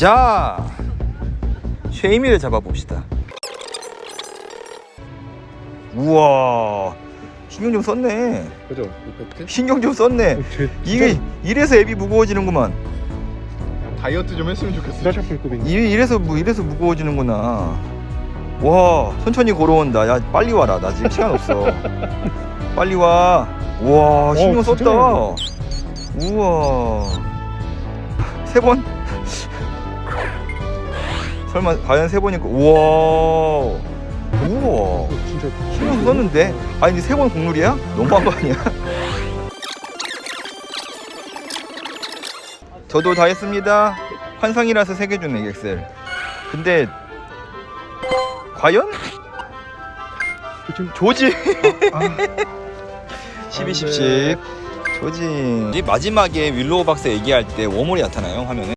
자 쉐이미를 잡아봅시다. 우와 신경 좀 썼네. 그죠? 이펙트? 신경 좀 썼네. 제, 이게 이래서 앱이 무거워지는구만. 다이어트 좀 했으면 좋겠어. 이- 이래서 무- 이래서 무거워지는구나. 와 천천히 걸어온다. 야 빨리 와라. 나 지금 시간 없어. 빨리 와. 우와 신경 진짜 썼다. 우와. 세 번? 설마 과연 세 번일까 우와. 우와. 진짜 신경 썼는데? 아니 근데 세번 국룰이야? 너무한 거 아니야? 저도 다 했습니다. 환상이라서 세 개 주네 엑셀. 근데 과연? 지금 조지. 아, 12, 10, 10 조지. 이 마지막에 윌로우 박스 얘기할 때 웜홀이 나타나요 화면에